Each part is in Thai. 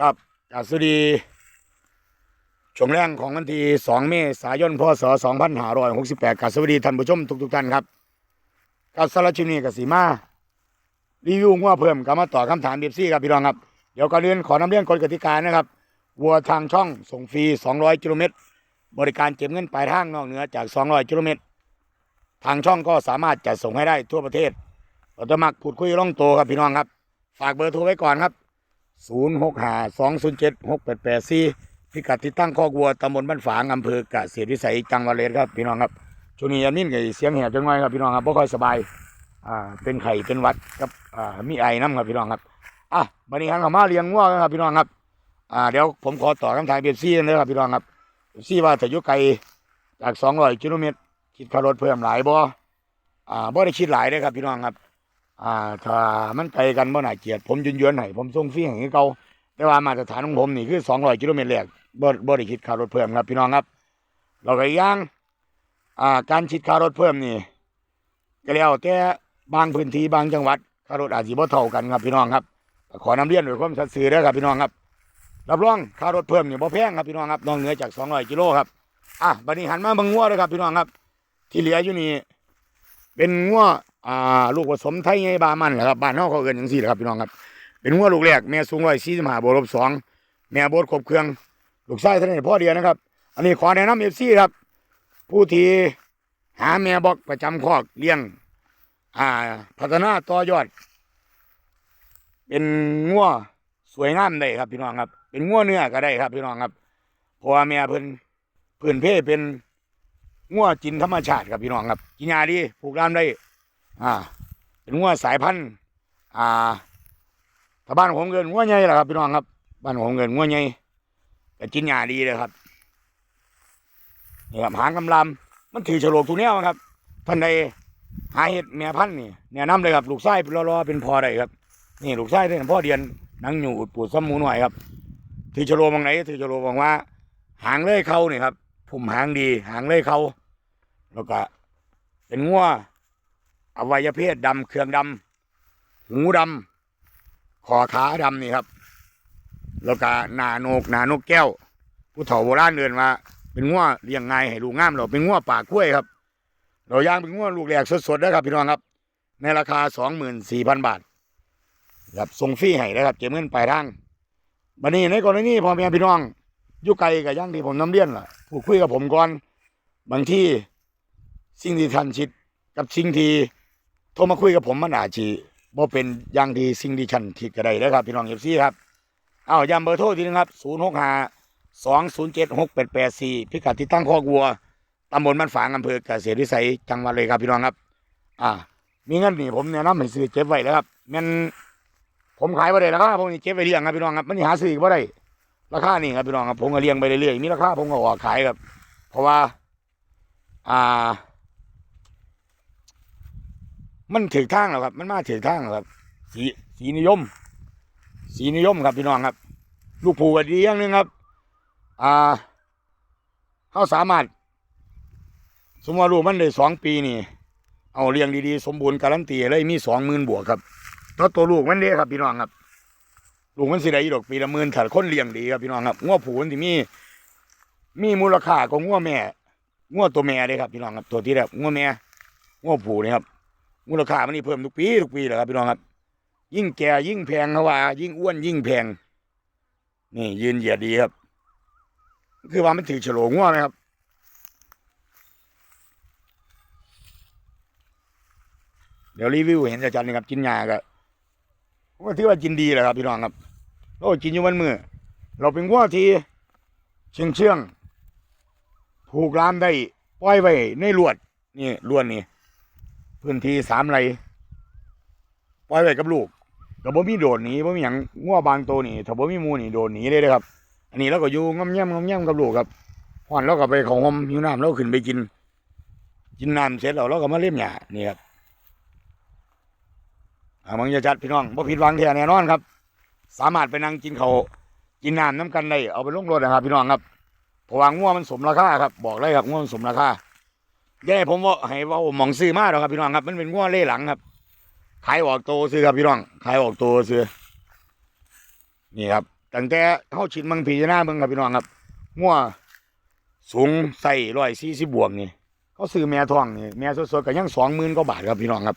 ครับกาสวัสดีช่วงแรกของวันที่ 2 เมษายน พศ 2568กาสวัสดีท่านผู้ชมทุกๆท่านครับกับสารชินีกับสีมารีวิวงัวเพิ่มกับมาตอบคำถามเบียซี่ครับพี่รองครับ เดี๋ยวก่อนอื่นขอนำเรื่องกฎกติกานะครับ วัวทางช่องส่งฟรี 200กิโลเมตร บริการเก็บเงินปลายทางนอกเหนือจาก 200กิโลเมตร ทางช่องก็สามารถจัดส่งให้ได้ทั่วประเทศเราจะมักพูดคุยล่องโตครับพี่น้องครับ ฝากเบอร์โทรไว้ก่อนครับ ศูนย์หกห้าสองศูนย์เจ็ดหกแปดแปดสี่พิกัดที่ตั้งคอกวัวตำบลบ้านฝางอำเภอกเกษตรวิสัยจังหวัดเลยครับพี่น้องครับช่วงนี้ยามนิ่กับเสียงแหบจังไงครับพี่น้องครับไม่ค่อยสบายอ่าเป็นไข้เป็นวัดกับอ่ามีไอน้ำครับพี่น้องครับอะวันนี้หันข้ามาเลี้ยงวัวครับพี่น้องครับอ่าเดี๋ยวผมขอต่อคำถามเบียซี่กันเลยครับพี่น้องครับซี่ว่าถ้ายุไกลจากสองร้อยกิโลเมตรคิดค่ารถเพิ่มหลายบ่อ่าบ่ได้คิดหลายเลยครับพี่น้องครับ อ่าถ้ามันไกลกันบ่น่าเกลียดผมยืนยันให้ผมส่งฟรีให้คือเก่าแต่ว่ามาตรฐานของผมนี่คือ200กิโลเมตรแรกบ่บ่ได้คิดค่ารถเพิ่มครับพี่น้องครับเราก็ย่างอ่าการคิดค่ารถเพิ่มนี่ก็แล้วแต่บางพื้นที่บางจังหวัดค่ารถอาจสิบ่เท่ากันครับพี่น้องครับขอนำเรียนด้วยความสัตย์ซื่อเด้อครับพี่น้องครับรับรองค่ารถเพิ่มนี่บ่แพงครับพี่น้องครับนอกเหนือจาก200กิโลครับอะบัดนี้หันมาเบิ่งงัวเลยครับพี่น้องครับ ที่เหลืออยู่นี่เป็นงัว อ่าลูกผสมไทยไงบามันแหละครับบ้านเฮาเขาเอิ้นจังซี่แหละครับพี่น้องครับ เป็นงัวลูกแรกแม่สูงร้อยสี่สิบห้าบวกลบสองแม่โบดครบเครื่อง ลูกไส้เท่านี้พ่อเดียวนะครับ อันนี้ขอแนะนำเอฟซีครับ ผู้ที่หาแม่บอกประจำคอกเลี้ยง อ่า พัฒนาต่อยอด เป็นงัวสวยงามได้ครับพี่น้องครับ เป็นงัวเนื้อก็ได้ครับพี่น้องครับเพราะว่าแม่เพิ่นเพิ่นเพ่เป็นงัวจินธรรมชาติครับพี่น้องครับกินยาดีผูกรามได้ อ่า เป็นงัวสายพันธุ์อ่าถ้าบ้านผมเงินงัวใหญ่ละครับพี่น้องครับ บ้านผมเงินงัวใหญ่แต่กินหญ้าดีเลยครับนี่ครับหางกำลำมันถือฉลกทุกแนวครับท่านใดหาเห็ดแม่พันธุ์นี่แนะนำเลยครับลูกไส้รอๆเป็นพอได้ครับ นี่ลูกไส้เป็นพ่อเดียนนังหนูอุดปูดซ้ำมูหน่อยครับถือฉลกบางไหนถือฉลกบางว่า หางเลยเขานี่ครับผมหางดี หางเลยเขาแล้วก็เป็นงัว อวัยเพศดำเครื่องดำหูดำขอขาดำนี่ครับ แล้วก็หนาโนกหนานกแก้ว ผู้เฒ่าโบราณเดินมาเป็นง้วเลี้ยงไงให้ลูกง่ามเราเป็นง้วปากกล้วยครับ เราย่างเป็นง้วลูกแหลกสดๆนะครับพี่น้องครับ ในราคาสองหมื่นสี่พันบาทครับส่งฟรีให้นะครับเก็บเงินปลายทางบันนี้ในกรณีพ่อแม่พี่น้องอยู่ไกลกับย่างที่ผมน้ำเลี้ยนล่ะพูดคุยกับผมก่อนบางที่สิ่งที่ท่านชิดกับสิ่งที่ โทรมาคุยกับผมมันอาจจะบ่เป็นอย่างที่สิ่งที่ฉันคิดก็ได้แล้วครับ พี่น้องเอฟซีครับเอาย้ำเบอร์โทรทีนึงครับศูนย์หกห้าสองศูนย์เจ็ดหกแปดแปดสี่พิกัดที่ตั้งคอกวัวตำบลบ้านฝางอำเภอเกษตรวิสัยจังหวัดเลยครับพี่น้องครับ อ่า มีเงินนี่ผมแนะนำให้ซื้อเก็บไว้แล้วครับแมันผมขายไ่ได้ราคาผมนี่เก็บไว้เลี้ยงครับพี่น้องครับมันนี่หาซื้ออีกบ่ได้ราคานี่ครับพี่น้องครับผมก็เลี้ยงไปเรื่อยๆมีราคาผมก็ออกขายครับ เพราะว่า อ่า มันถือทางแล้วครับ มันมาถือทางแล้วครับ สีสีนิยม สีนิยมครับพี่น้องครับ ลูกผูกดีอย่างหนึงครับ อ่าเขาสามารถ สมมติว่าลูกมันได้สองปีนี่ เอาเลี้ยงดีๆ สมบูรณ์การันตีเลยมีสองหมื่นบวกครับตัวตัวลูกมันเด้ครับพี่น้องครับ ลูกมันสิได้ดอกปีละหมื่นถ้าคนเลี้ยงดีครับพี่น้องครับง้อผูนที่มี มีมูลค่ากว่าง้อแม่ง้อตัวแม่เลยครับพี่น้องครับ ตัวที่แบบง้อแม่ง้อผูนี่ครับ มูลค่ามันนี่เพิ่มทุกปีทุกปีเลยครับพี่น้องครับ ยิ่งแก่ยิ่งแพงเขาว่า ยิ่งอ้วนยิ่งแพง นี่ ยืนเหยียดดีครับ คือว่ามันถือฉลองง่วไหมครับเดี๋ยวรีวิวเห็นอาจารย์นี่ครับกินยาก็ผมก็ถือว่ากินดีแหละครับพี่น้องครับโอ้กินอยู่วันมือเราเป็นง่วที่เชื่องเชื่องผูกรามได้ปล่อยไว้ในลวดนี่ลวดนี่ พื้นที่สามไร่ปล่อยไว้กับลูกแต่บ่มีโดดหนีบ่มีหยังงัวบางตัวนี่ถ้าบ่มีมูนี่โดดหนีเลยเด้อครับ อันนี้เราก็อยู่ง่ำย่ำง่ำย่ำกับลูกครับห่อนเราก็ไปเขาหอมหิวน้ำเราขึ้นไปกิน กินน้ำเสร็จแล้วเราก็มาเล่มหญ้านี่ครับอามังจะจัดพี่น้องบ่ผิดหวังแท้แน่นอนครับ สามารถไปนั่งกินเขากินน้ำน้ำกันได้เอาไปลงรถนะครับ พี่น้องครับเพราะว่างัวมันสมราคาครับ บอกเลยครับงัวมันสมราคา ย่ผมว่าให้ว่าหมองซื้อมาหรอกครับพี่น้องครับ มันเป็นง้อเล่หลังครับ ขายออกโตซื้อครับพี่น้อง ขายออกโตซื้อ นี่ครับ ตั้งแต่เฮาชินเมืองพิจารณาเบิ่งครับพี่น้องครับงัวสูงใส่ร้อยสี่สิบบวกนี่ เขาซื้อแม่ทองนี่แม่สดๆก็ยังสองหมื่นกว่าบาทครับพี่น้องครับ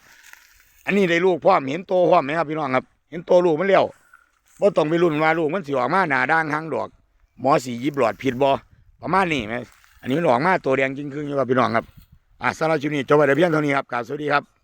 อันนี้ได้ลูกพร้อเห็นโตพร้อไหมครับพี่น้องครับ เห็นโตลูกมันแล้วบ่ต้องไปรุ่นว่าลูกมันสิออกมาหน้าด่างหางดอก หมอสียิบหลอดผิดบ่ประมาณนี้ไหมอันนี้มันออกมาตัวแดงจริงๆอยู่ครับพี่น้องครับ อะสำหรับชุดนี้จบไปแต่เพียงเท่านี้ครับกราบสวัสดีครับ